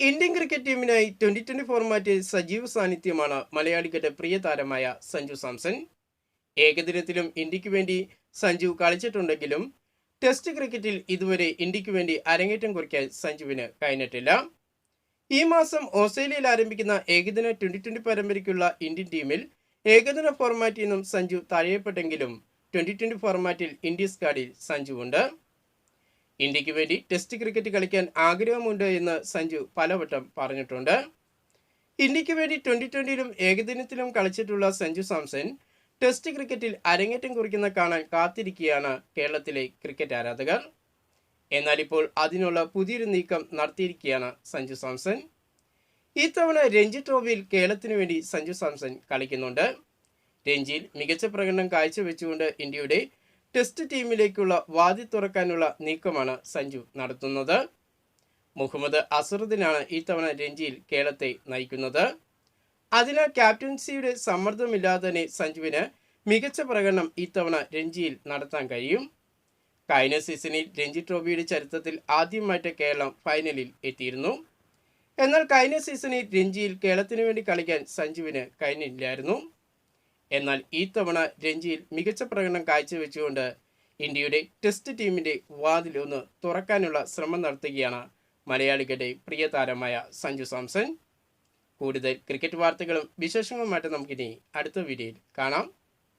Indian cricket ടീമിനായി twenty twenty ഫോർമാറ്റിൽ സജീവ സാന്നിധ്യമാണ് മലയാളികളുടെ പ്രിയ താരമായ സഞ്ജു സാംസൺ. ഏകദിനത്തിലും ഇന്ത്യയ്ക്ക് വേണ്ടി സഞ്ജു കളിച്ചിട്ടുണ്ടെങ്കിലും ടെസ്റ്റ് ക്രിക്കറ്റിൽ ഇതുവരെ ഇന്ത്യയ്ക്ക് വേണ്ടി അരങ്ങേറ്റം കുറിക്കാൻ സഞ്ജുവിന് കഴിഞ്ഞിട്ടില്ല. ഈ മാസം ഓസ്ട്രേലിയയിൽ ആരംഭിക്കുന്ന ഏകദിന ട്വന്റി ട്വന്റി പരമ്പരയ്ക്കുള്ള ഇന്ത്യൻ ടീമിൽ ഏകദിന ഫോർമാറ്റിൽ നിന്നും സഞ്ജു തഴയപ്പെട്ടെങ്കിലും ട്വന്റി ട്വന്റി ഫോർമാറ്റിൽ ഇന്ത്യ സ്കാഡിൽ സഞ്ജു ഉണ്ട് ഇന്ത്യയ്ക്ക് വേണ്ടി ടെസ്റ്റ് ക്രിക്കറ്റ് കളിക്കാൻ ആഗ്രഹമുണ്ട് എന്ന് സഞ്ജു പലവട്ടം പറഞ്ഞിട്ടുണ്ട്. ഇന്ത്യയ്ക്ക് വേണ്ടി ട്വന്റി ട്വന്റിയിലും ഏകദിനത്തിലും കളിച്ചിട്ടുള്ള സഞ്ജു സാംസൺ ടെസ്റ്റ് ക്രിക്കറ്റിൽ അരങ്ങേറ്റം കുറിക്കുന്ന കാണാൻ കാത്തിരിക്കുകയാണ് കേരളത്തിലെ ക്രിക്കറ്റ് ആരാധകർ. എന്നാൽ ഇപ്പോൾ അതിനുള്ള പുതിയൊരു നീക്കം നടത്തിയിരിക്കുകയാണ് സഞ്ജു സാംസൺ. ഇത്തവണ രഞ്ജി ട്രോഫിയിൽ കേരളത്തിനു വേണ്ടി സഞ്ജു സാംസൺ കളിക്കുന്നുണ്ട്. രഞ്ജിയിൽ മികച്ച പ്രകടനം കാഴ്ചവെച്ചുകൊണ്ട് ഇന്ത്യയുടെ ടെസ്റ്റ് ടീമിലേക്കുള്ള വാതി തുറക്കാനുള്ള നീക്കമാണ് സഞ്ജു നടത്തുന്നത്. മുഹമ്മദ് അസറുദ്ദീനാണ് ഇത്തവണ രഞ്ജിയിൽ കേരളത്തെ നയിക്കുന്നത്. അതിനാൽ ക്യാപ്റ്റൻസിയുടെ സമ്മർദ്ദമില്ലാതെ തന്നെ സഞ്ജുവിന് മികച്ച പ്രകടനം ഇത്തവണ രഞ്ജിയിൽ നടത്താൻ കഴിയും. കഴിഞ്ഞ സീസണിൽ രഞ്ജി ട്രോഫിയുടെ ചരിത്രത്തിൽ ആദ്യമായിട്ട് കേരളം ഫൈനലിൽ എത്തിയിരുന്നു. എന്നാൽ കഴിഞ്ഞ സീസണിൽ രഞ്ജിയിൽ കേരളത്തിന് വേണ്ടി കളിക്കാൻ സഞ്ജുവിന് കഴിഞ്ഞില്ലായിരുന്നു. എന്നാൽ ഈ തവണ രഞ്ജിയിൽ മികച്ച പ്രകടനം കാഴ്ചവെച്ചുകൊണ്ട് ഇന്ത്യയുടെ ടെസ്റ്റ് ടീമിന്റെ വാതിലൊന്ന് തുറക്കാനുള്ള ശ്രമം നടത്തുകയാണ് മലയാളികളുടെ പ്രിയ താരമായ സഞ്ജു സാംസൺ. കൂടുതൽ ക്രിക്കറ്റ് വാർത്തകളും വിശേഷങ്ങളുമായിട്ട് നമുക്കിനി അടുത്ത വീഡിയോയിൽ കാണാം.